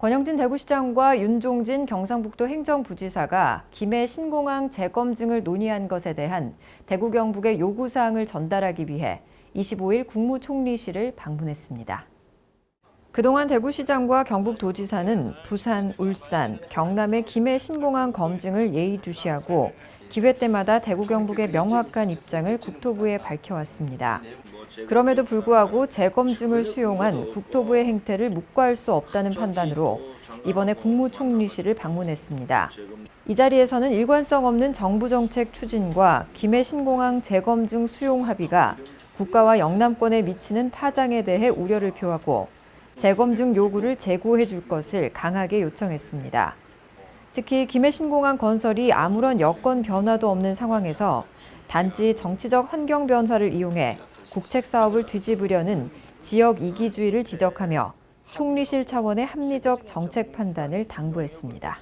권영진 대구시장과 윤종진 경상북도 행정부지사가 김해 신공항 재검증을 논의한 것에 대한 대구 경북의 요구사항을 전달하기 위해 25일 국무총리실을 방문했습니다. 그동안 대구시장과 경북도지사는 부산, 울산, 경남의 김해 신공항 검증을 예의주시하고 기회 때마다 대구 경북의 명확한 입장을 국토부에 밝혀왔습니다. 그럼에도 불구하고 재검증을 수용한 국토부의 행태를 묵과할 수 없다는 판단으로 이번에 국무총리실을 방문했습니다. 이 자리에서는 일관성 없는 정부 정책 추진과 김해 신공항 재검증 수용 합의가 국가와 영남권에 미치는 파장에 대해 우려를 표하고 재검증 요구를 재고해 줄 것을 강하게 요청했습니다. 특히 김해 신공항 건설이 아무런 여건 변화도 없는 상황에서 단지 정치적 환경 변화를 이용해 국책 사업을 뒤집으려는 지역 이기주의를 지적하며 총리실 차원의 합리적 정책 판단을 당부했습니다.